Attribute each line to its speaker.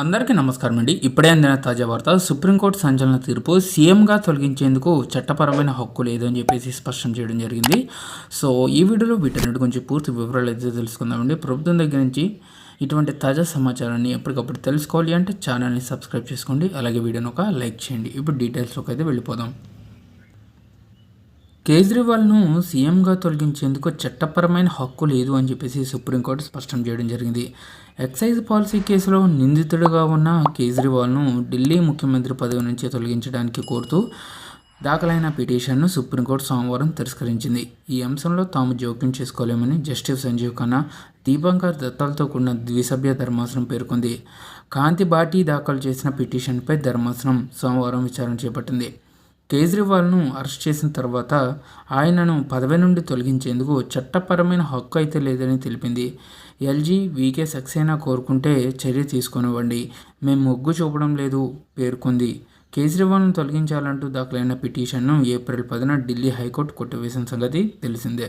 Speaker 1: అందరికీ నమస్కారం అండి. ఇప్పుడే అందిన తాజా వార్త సుప్రీంకోర్టు సంచలన తీర్పు సీఎంగా తొలగించేందుకు చట్టపరమైన హక్కు లేదు అని చెప్పేసి స్పష్టం చేయడం జరిగింది. సో ఈ వీడియోలో వీటన్నిటి గురించి పూర్తి వివరాలు అయితే తెలుసుకుందామండి ప్రభుత్వం దగ్గర నుంచి ఇటువంటి తాజా సమాచారాన్ని ఎప్పటికప్పుడు తెలుసుకోవాలి అంటే ఛానల్ని సబ్స్క్రైబ్ చేసుకోండి. అలాగే వీడియోని ఒక లైక్ చేయండి. ఇప్పుడు డీటెయిల్స్లోకి అయితే వెళ్ళిపోదాం. కేజ్రీవాల్ను సీఎంగా తొలగించేందుకు చట్టపరమైన హక్కు లేదు అని చెప్పేసి సుప్రీంకోర్టు స్పష్టం చేయడం జరిగింది. ఎక్సైజ్ పాలసీ కేసులో నిందితుడిగా ఉన్న కేజ్రీవాల్ను ఢిల్లీ ముఖ్యమంత్రి పదవి నుంచి తొలగించడానికి కోరుతూ దాఖలైన పిటిషన్ను సుప్రీంకోర్టు సోమవారం తిరస్కరించింది. ఈ అంశంలో తాము జోక్యం చేసుకోలేమని జస్టిస్ సంజీవ్ ఖన్నా దీపంకర్ దత్తాలతో కూడిన ద్విసభ్య ధర్మాసనం పేర్కొంది. కాంతి బాటి దాఖలు చేసిన పిటిషన్పై ధర్మాసనం సోమవారం విచారణ చేపట్టింది. కేజ్రీవాల్ను అరెస్ట్ చేసిన తర్వాత ఆయనను పదవి నుండి తొలగించేందుకు చట్టపరమైన హక్కు అయితే లేదని తెలిపింది. ఎల్జీ వీకే సక్సేనా కోరుకుంటే చర్య తీసుకొనివ్వండి. మేము మొగ్గు చూపడం లేదు పేర్కొంది. కేజ్రీవాల్ను తొలగించాలంటూ దాఖలైన పిటిషన్ను ఏప్రిల్ పదిన ఢిల్లీ హైకోర్టు కొట్టివేసిన సంగతి తెలిసిందే.